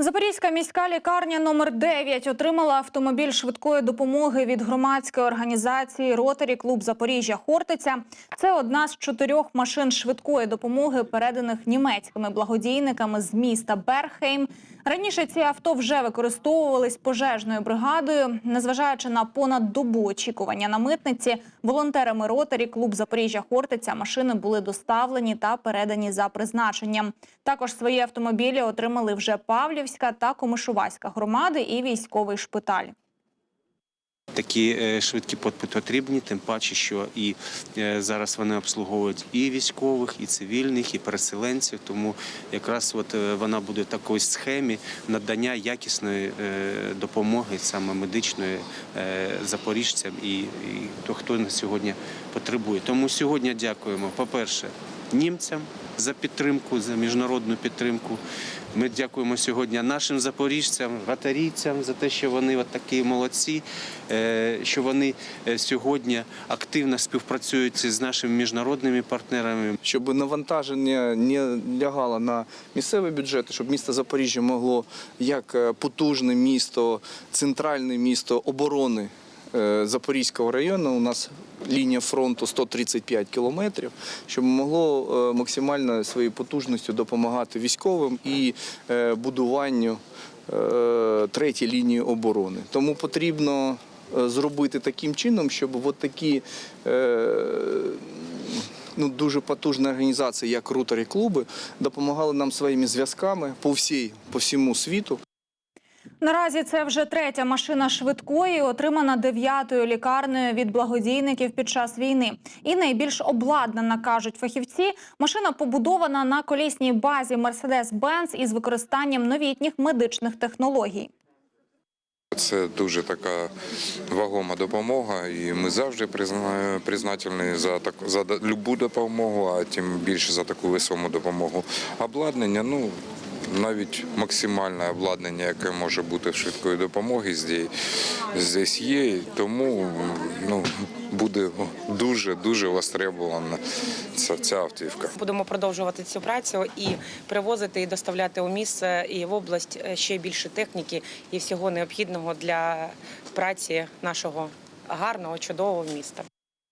Запорізька міська лікарня номер 9 отримала автомобіль швидкої допомоги від громадської організації Ротарі Клуб Запоріжжя Хортиця. Це одна з чотирьох машин швидкої допомоги, переданих німецькими благодійниками з міста Берхейм. Раніше ці авто вже використовувались пожежною бригадою. Незважаючи на понад добу очікування на митниці, волонтерами Ротарі Клуб Запоріжжя Хортиця машини були доставлені та передані за призначенням. Також свої автомобілі отримали вже Павлівська та Комишуваська громади і військовий шпиталь. Такі е, швидкі потрібні, тим паче, що і е, зараз вони обслуговують і військових, і цивільних, і переселенців. Тому якраз от е, вона буде в такій схемі надання якісної допомоги, саме медичної запоріжцям і, і то, хто на сьогодні потребує. Тому сьогодні дякуємо, по-перше, німцям за підтримку, за міжнародну підтримку. Ми дякуємо сьогодні нашим запоріжцям, ватарійцям за те, що вони от такі молодці, е, що вони е, сьогодні активно співпрацюють з нашими міжнародними партнерами. щоб навантаження не лягало на місцеві бюджети, щоб місто Запоріжжя могло як е, потужне місто, центральне місто оборони Запорізького району. У нас лінія фронту 135 кілометрів, щоб могло е, максимально своєю потужністю допомагати військовим і е, будуванню е, третьої лінії оборони. Тому потрібно е, зробити таким чином, щоб от такі е, ну, дуже потужна організація, як рутері клуби, допомагали нам своїми зв'язками по всій, по всьому світу. Наразі це вже третя машина швидкої, отримана дев'ятою лікарнею від благодійників під час війни. І найбільш обладнана, кажуть фахівці. Машина побудована на колісній базі Mercedes-Benz із використанням новітніх медичних технологій. Це дуже така вагома допомога, і ми завжди призна- признательні за так за любу допомогу, а тим більше за таку весому допомогу. Обладнання, ну навіть максимальне обладнання, яке може бути швидкої допомоги, здесь, є. Тому ну буде дуже дуже востребована ця, ця автівка. Будемо продовжувати цю працю і привозити і доставляти у місце і в область е, ще більше техніки і всього необхідного для праці нашого гарного чудового міста.